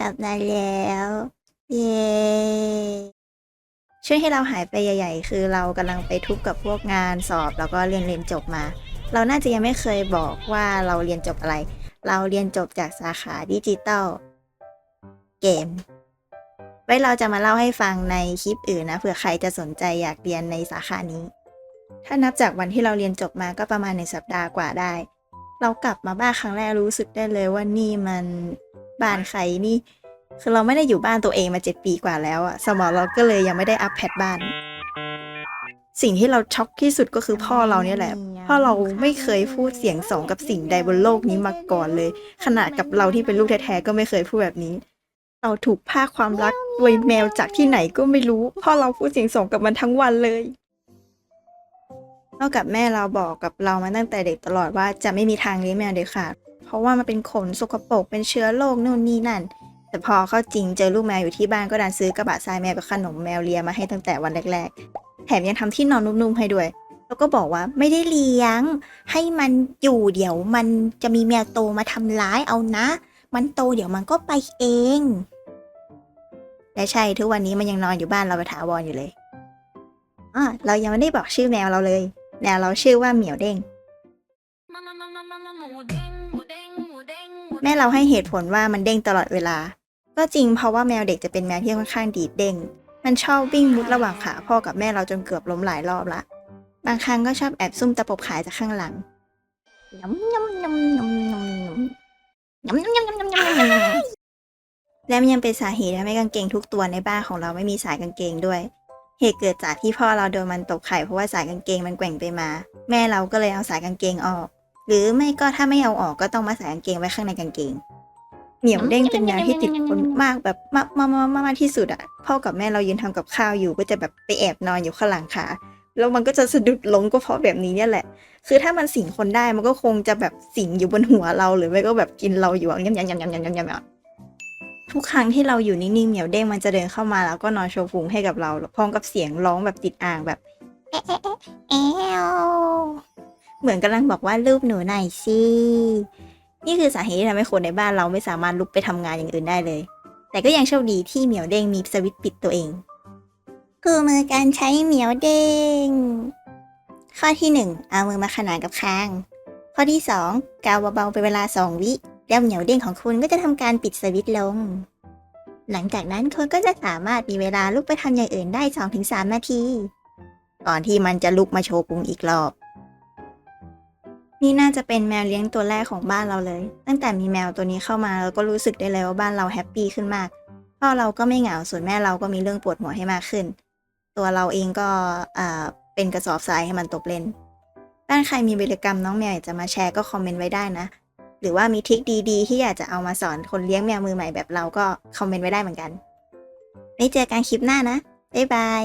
กลับมาแล้ว เย้ช่วยให้เราหายไปใหญ่ๆ คือเรากำลังไปทุกกับพวกงานสอบแล้วก็เรียนเรียนจบมา เราน่าจะยังไม่เคยบอกว่าเราเรียนจบอะไร เราเรียนจบจากสาขาดิจิตอลเกม ไว้เราจะมาเล่าให้ฟังในคลิปอื่นนะเผื่อใครจะสนใจอยากเรียนในสาขานี้ ถ้านับจากวันที่เราเรียนจบมาก็ประมาณในงสัปดาห์กว่าได้ เรากลับมาบ้านครั้งแรกรู้สึกได้เลยว่านี่มัน บ้านใครนี่ คือเราไม่ได้อยู่บ้านตัวเองมาเจ็ดปีกว่าแล้วอะสมองเราก็เลยยังไม่ได้อัปแพดบ้าน สิ่งที่เราช็อกที่สุดก็คือพ่อเราเนี่ยแหละ พ่อเราไม่เคยพูดเสียงสองกับสิ่งใดบนโลกนี้มาก่อนเลย ขนาดกับเราที่เป็นลูกแท้ๆก็ไม่เคยพูดแบบนี้ เราถูกพากความรักโดยแมวจากที่ไหนก็ไม่รู้ พ่อเราพูดเสียงสองกับมันทั้งวันเลยนอกกับแม่เราบอกกับเรามาตั้งแต่เด็กตลอดว่าจะไม่มีทางเลี้ยงแมวเด็ดขาด เพราะว่ามันเป็นขนสกปรกเป็นเชื้อโรคนู่นนี่นั่น แต่พอเข้าจริงเจอลูกแมวอยู่ที่บ้านก็ดันซื้อกระบะทรายแมวกับขนมแมวเลียมาให้ตั้งแต่วันแรก ๆ แถมยังทำที่นอนนุ่มๆให้ด้วย แล้วก็บอกว่าไม่ได้เลี้ยง ให้มันอยู่เดี๋ยวมันจะมีแมวโตมาทำร้ายเอานะ มันโตเดี๋ยวมันก็ไปเอง และใช่ทุกวันนี้มันยังนอนอยู่บ้านเราไปถาวรอยู่เลยอะเรายังไม่ได้บอกชื่อแมวเราเลยแมวเราชื่อว่าเหมียวเด้ง แม่เราให้เหตุผลว่ามันเด้งตลอดเวลา ก็จริงเพราะว่าแมวเด็กจะเป็นแมวที่ค่อนข้างดีดเด้ง มันชอบวิ่งมุดระหว่างขาพ่อกับแม่เราจนเกือบล้มหลายรอบละ บางครั้งก็ชอบแอบซุ่มตะปบขายจากข้างหลังยำยำยำยำยำยำยำยำยำยำยำยำและมันยังเป็นสาเหตุทำให้กางเกงทุกตัวในบ้านของเราไม่มีสายกางเกงด้วย เหตุเกิดจากที่พ่อเราโดนมันตกไข่เพราะว่าสายกางเกงมันแกว่งไปมา แม่เราก็เลยเอาสายกางเกงออก หรือไม่ก็ถ้าไม่เอาออกก็ต้องมาใส่กางเกงไว้ข้างในกางเกง เหมียวเด้งเป็นแมวที่ติดคนมากแบบมากมากมากมากที่สุดอะพ่อกับแม่เรายืนทำกับข้าวอยู่ก็จะแบบไปแอบนอนอยู่ข้างหลังขาแล้วมันก็จะสะดุดล้มก็เพราะแบบนี้เนี่ยแหละ คือถ้ามันสิงคนได้มันก็คงจะแบบสิงอยู่บนหัวเราหรือไม่ก็แบบกินเราอยู่อย่างยำยำยำยำยำยำยำทุกครั้งที่เราอยู่นิ่งๆเหมียวเด้งมันจะเดินเข้ามาแล้วก็นอนโชว์พุงให้กับเราพร้อมกับเสียงร้องแบบติดอ่างแบบเอะเอะเอะ เหมือนกำลังบอกว่ารูปหนูหน่อยสินี่คือสาเหตุที่ทำให้คนในบ้านเราไม่สามารถลุกไปทำงานอย่างอื่นได้เลย แต่ก็ยังโชคดีที่เหมียวเด้งมีสวิตช์ปิดตัวเองคู่มือการใช้เหมียวเด้ง ข้อที่หนึ่งเอามือมาขนานกับคาง ข้อที่สองกาวเบาๆเป็นเวลาสองวิแล้วเหมียวเด้งของคุณก็จะทำการปิดสวิตช์ลง หลังจากนั้นคุณก็จะสามารถมีเวลาลุกไปทำอย่างอื่นได้สองถึงสามนาที ก่อนที่มันจะลุกมาโชว์พุงอีกรอบ นี่น่าจะเป็นแมวเลี้ยงตัวแรกของบ้านเราเลย ตั้งแต่มีแมวตัวนี้เข้ามาเราก็รู้สึกได้เลยว่าบ้านเราแฮปปี้ขึ้นมากพ่อเราก็ไม่เหงาส่วนแม่เราก็มีเรื่องปวดหัวให้มากขึ้น ตัวเราเองก็อ่าเป็นกระสอบทรายให้มันตบเล่น บ้านใครมีวิรกรรมน้องแมวอยากจะมาแชร์ก็คอมเมนต์ไว้ได้นะ หรือว่ามีทริคดีๆ ที่อยากจะเอามาสอนคนเลี้ยงแมวมือใหม่แบบเราก็คอมเมนต์ไว้ได้เหมือนกันไว้เจอกันคลิปหน้านะบ๊ายบาย